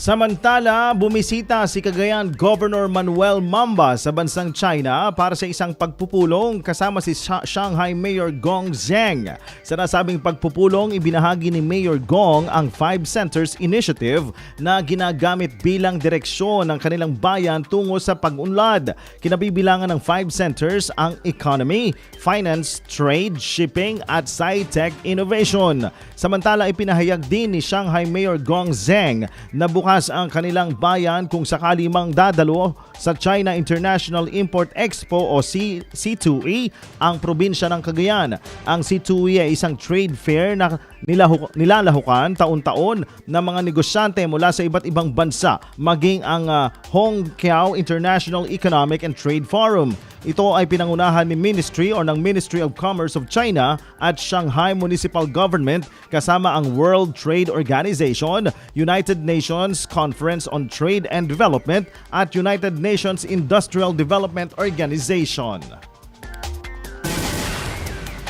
Samantala, bumisita si Cagayan Governor Manuel Mamba sa bansang China para sa isang pagpupulong kasama si Sha- Shanghai Mayor Gong Zheng. Sa nasabing pagpupulong, ibinahagi ni Mayor Gong ang Five Centers Initiative na ginagamit bilang direksyon ng kanilang bayan tungo sa pag-unlad. Kinabibilangan ng Five Centers ang economy, finance, trade, shipping at sci-tech innovation. Samantala, ipinahayag din ni Shanghai Mayor Gong Zheng na bukas ang kanilang bayan kung sakali mang dadalo sa China International Import Expo o C- C2E ang probinsya ng Cagayan. Ang C2E ay isang trade fair na nilalahukan taon-taon ng mga negosyante mula sa iba't ibang bansa maging ang ah, Hongqiao International Economic and Trade Forum. Ito ay pinangunahan ni Ministry or ng Ministry of Commerce of China at Shanghai Municipal Government kasama ang World Trade Organization, United Nations Conference on Trade and Development at United Nations Industrial Development Organization.